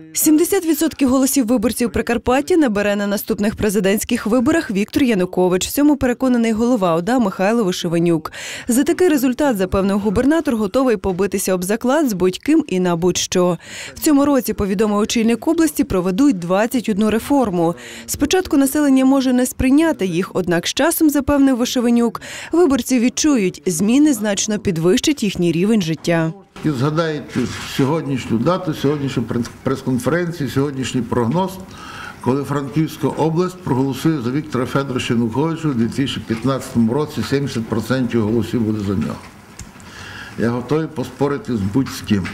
70% голосів виборців Прикарпаття набере на наступних президентських виборах Віктор Янукович. В цьому переконаний голова ОДА Михайло Вишиванюк. За такий результат, запевнив губернатор, готовий побитися об заклад з будь-ким і на будь-що. В цьому році, повідомив очільник області, проведуть 21 реформу. Спочатку населення може не сприйняти їх, однак з часом, запевнив Вишиванюк, виборці відчують, зміни значно підвищать їхній рівень життя. І згадаючи сьогоднішню дату, сьогоднішню прес- прес-конференцію, сьогоднішній прогноз, коли Франківська область проголосує за Віктора Федоровича Януковича у 2015 році 70% голосів буде за нього. Я готовий поспорити з будь-з ким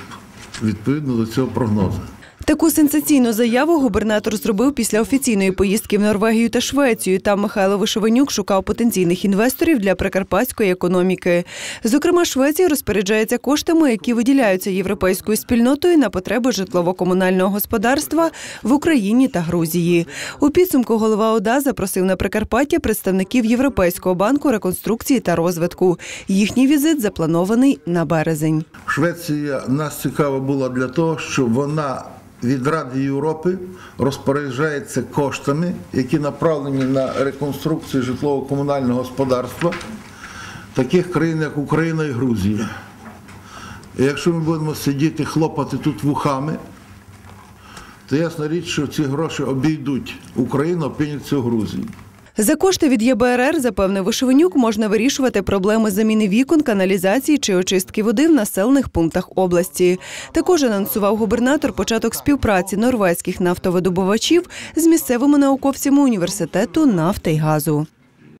відповідно до цього прогнозу. Таку сенсаційну заяву губернатор зробив після офіційної поїздки в Норвегію та Швецію. Там Михайло Вишиванюк шукав потенційних інвесторів для прикарпатської економіки. Зокрема, Швеція розпоряджається коштами, які виділяються європейською спільнотою на потреби житлово-комунального господарства в Україні та Грузії. У підсумку голова ОДА запросив на Прикарпаття представників Європейського банку реконструкції та розвитку. Їхній візит запланований на березень. Швеція нас цікава була для того, що вона від Ради Європи розпоряджається коштами, які направлені на реконструкцію житлово-комунального господарства таких країн, як Україна і Грузія. І якщо ми будемо сидіти, хлопати тут вухами, то ясна річ, що ці гроші обійдуть Україну, опиняться в Грузії. За кошти від ЄБРР, запевнив Вишивенюк, можна вирішувати проблеми заміни вікон, каналізації чи очистки води в населених пунктах області. Також анонсував губернатор початок співпраці норвезьких нафтовидобувачів з місцевими науковцями університету нафти й газу.